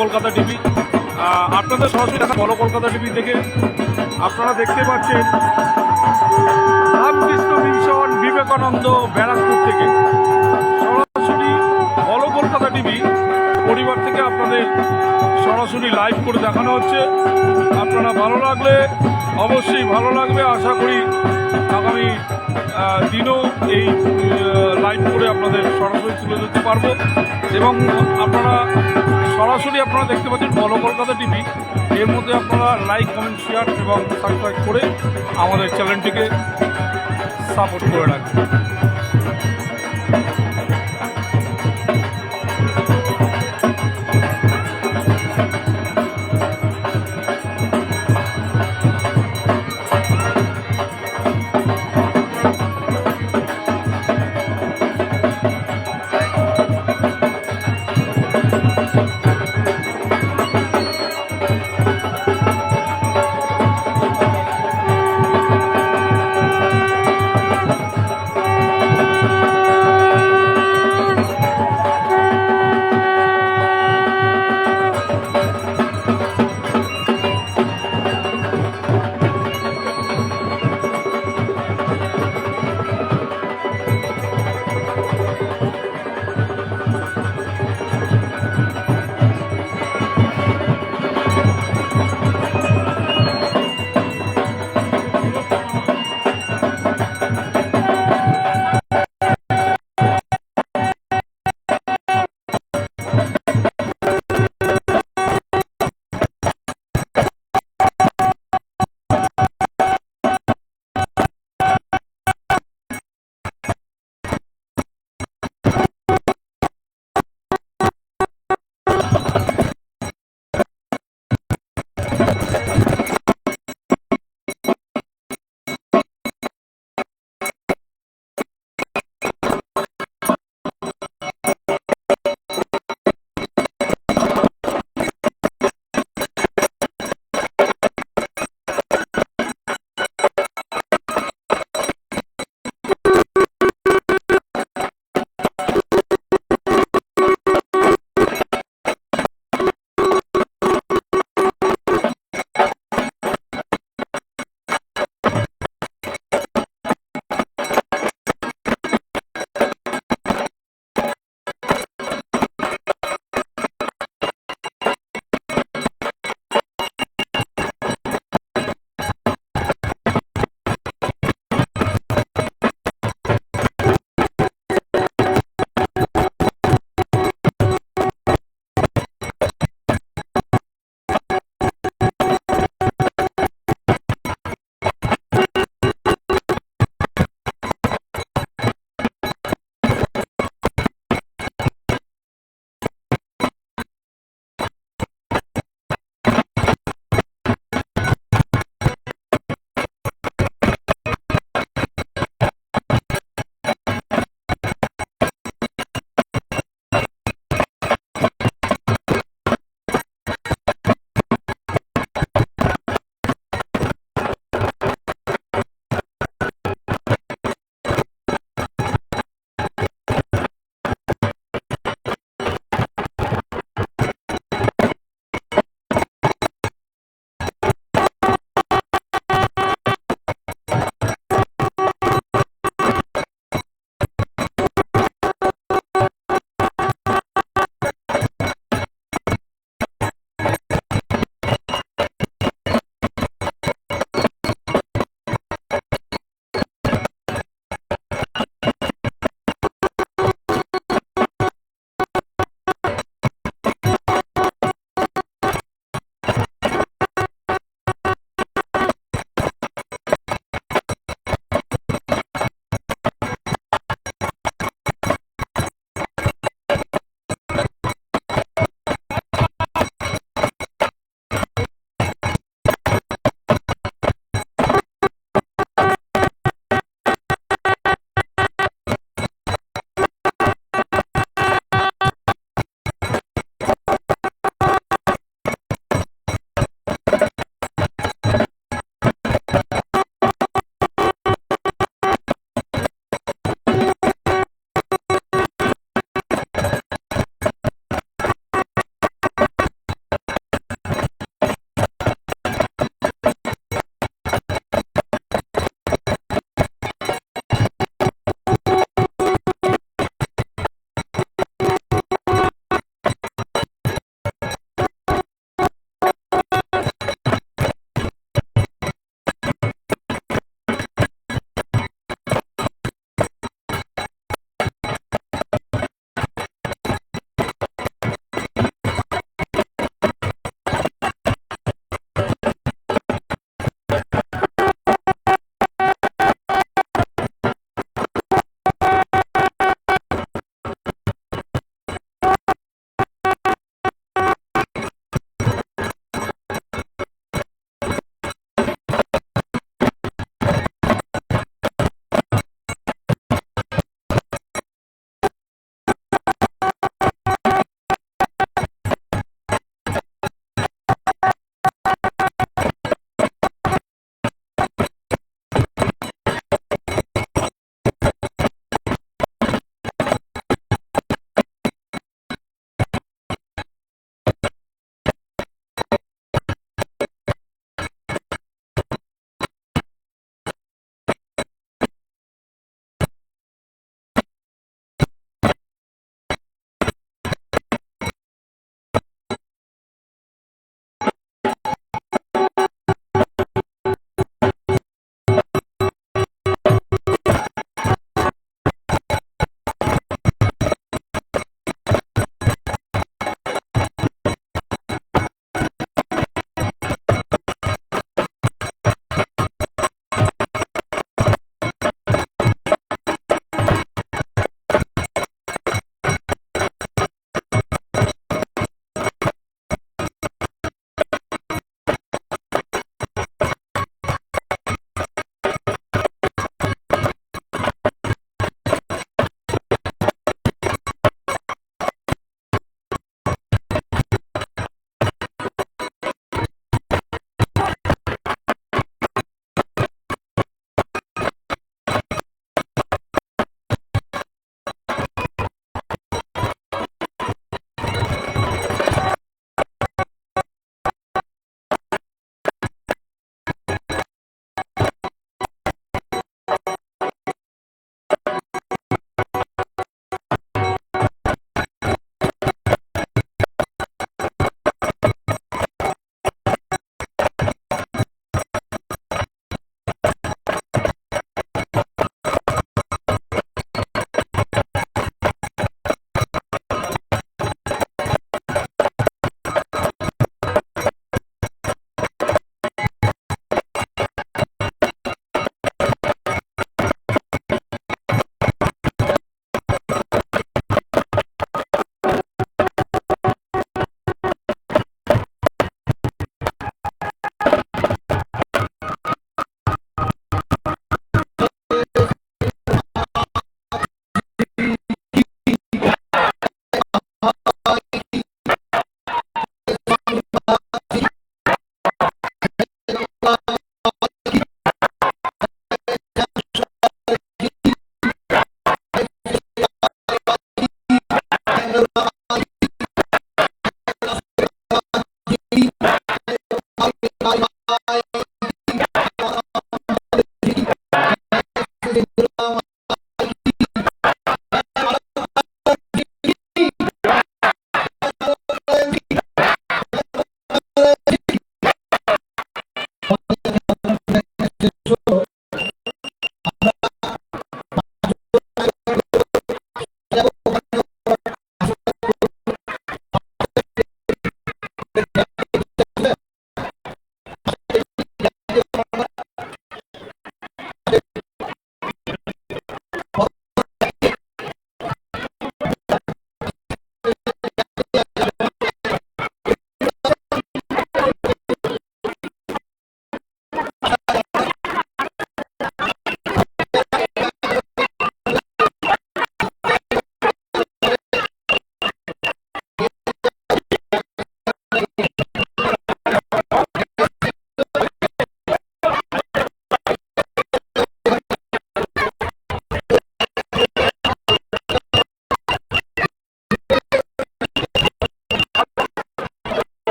Kolkata TV. আপনাদের সরাসরি দেখা বলো কলকাতা টিভি থেকে আপনারা দেখতে পাচ্ছেন রামকৃষ্ণ মিশন বিবেকানন্দ ব্যারাকপুর থেকে। সরাসরি বলো কলকাতা টিভি পরিবার থেকে আপনাদের সরাসরি লাইভ করে দেখানো হচ্ছে। আপনারা ভালো লাগলে অবশ্যই ভালো লাগবে। আশা করি আগামী দিনও এই লাইভ করে আপনাদের সরাসরি তুলে ধরতে পারব। এবং আপনারা সরাসরি আপনারা দেখতে পাচ্ছেন বলো কলকাতা টিভি। এর মধ্যে আপনারা লাইক কমেন্ট শেয়ার এবং সাবস্ক্রাইব করে আমাদের চ্যানেলটিকে সাপোর্ট করে রাখবেন।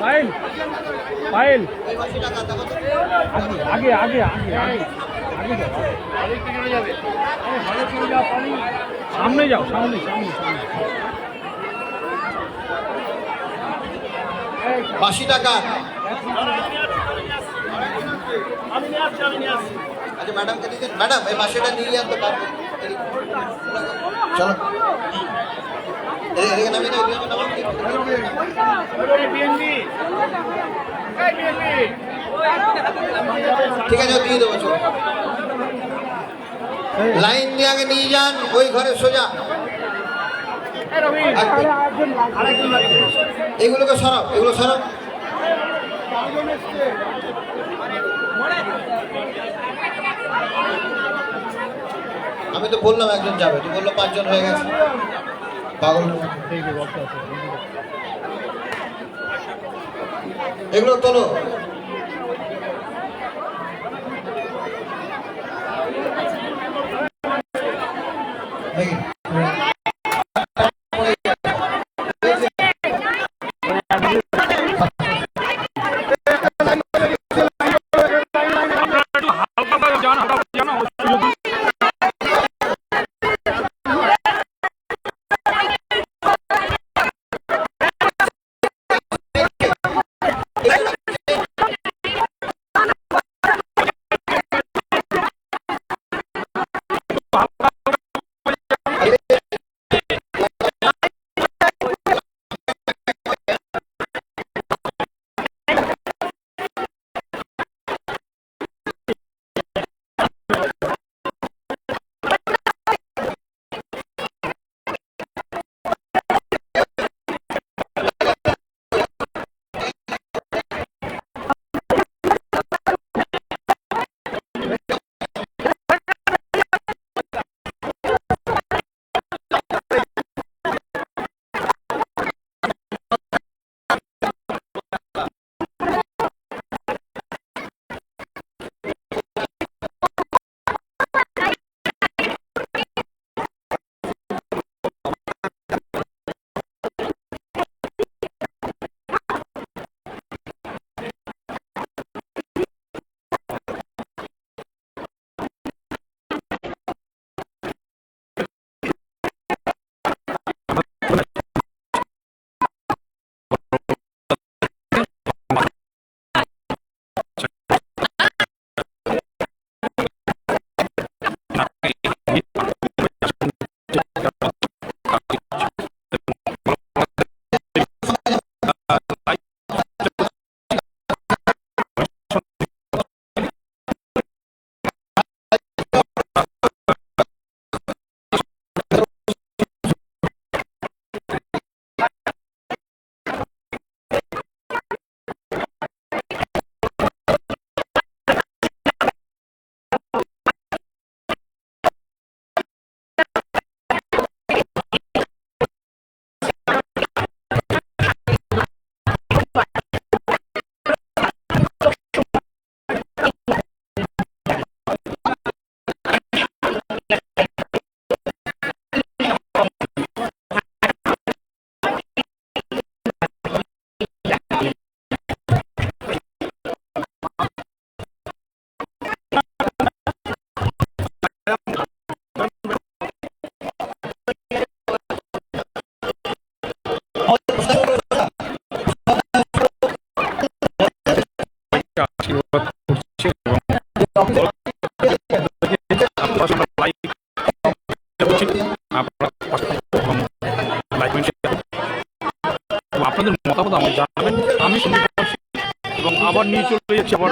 পায়েল পায়েল আগে আগে আগে আগে সামনে যাও, সামনে সামনে সামনে। বাসি টাকা। আচ্ছা ম্যাডামকে দিচ্ছেন ম্যাডাম এই বাসিটা নিয়ে আসতে পারবেন চলো। ঠিক আছে, দিয়ে দেবো লাইন দিয়ে আগে নিয়ে যান, ওই ঘরে সোজা। এগুলোকে সরব এগুলো সরব আমি তো বললাম একজন যাবে, তো বলল পাঁচজন হয়ে গেছে। পাগল এগুলো তোলো সবার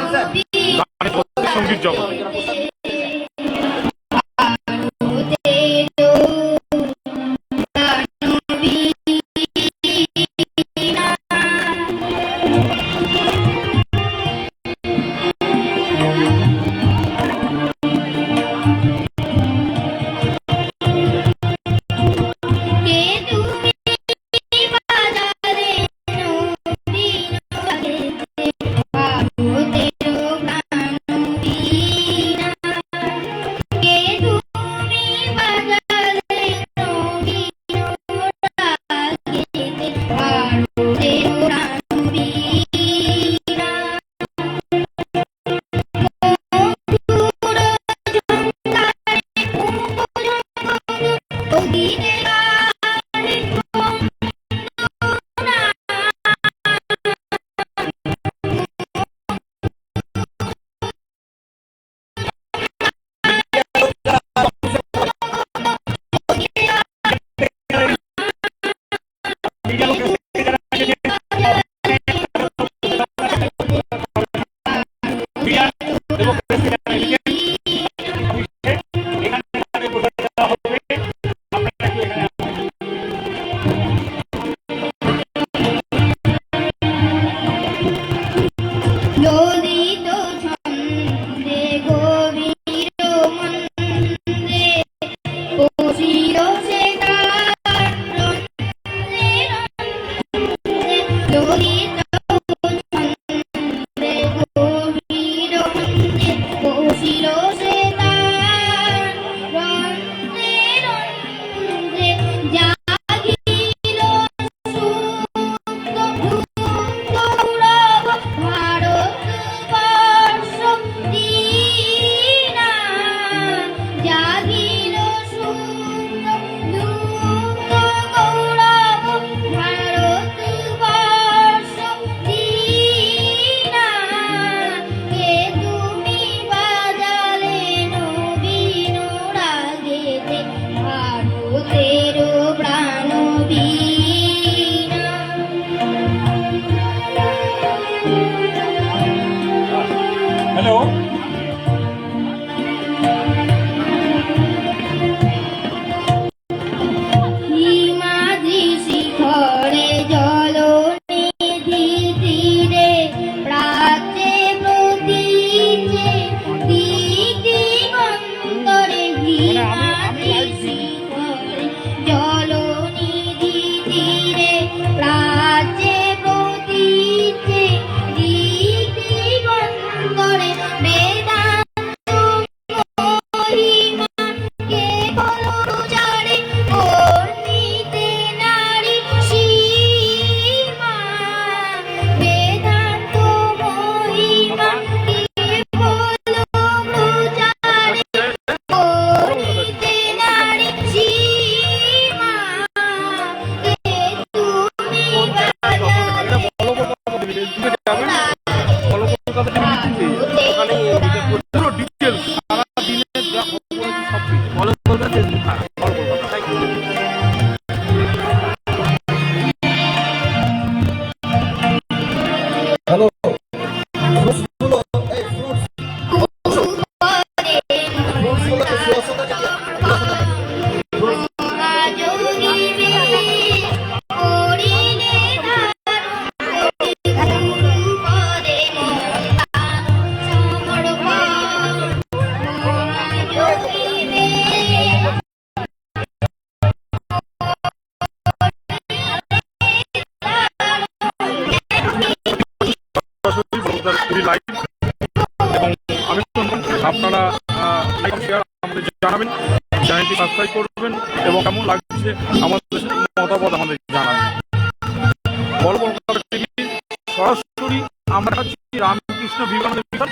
বিবেকানন্দ মিশন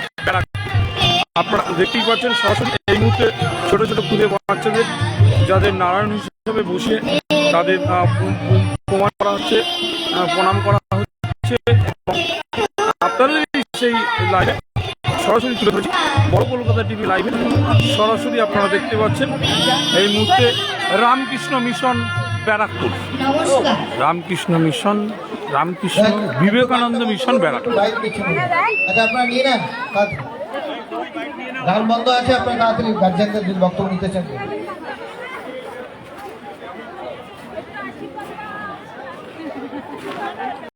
আপনারা দেখতেই পাচ্ছেন সরাসরি এই মুহূর্তে ছোট ছোট খুদে বাচ্চাদের যাদের নারায়ণ হিসেবে বসে তাদের প্রমাণ করা হচ্ছে প্রণাম করা হচ্ছে। আপনাদের সেই লাইভে সরাসরি তুলে ধরেছি বড় কলকাতা টিভি লাইভে সরাসরি আপনারা দেখতে পাচ্ছেন এই মুহূর্তে Ramakrishna mission Barrackpore. Ramakrishna mission Ramakrishna Vivekananda mission বেড়াটা। আচ্ছা আপনারা নিয়ে নেন গান বন্ধ আছে, আপনার তাড়াতাড়ি গার্জেনদের বক্তব্য নিতে চান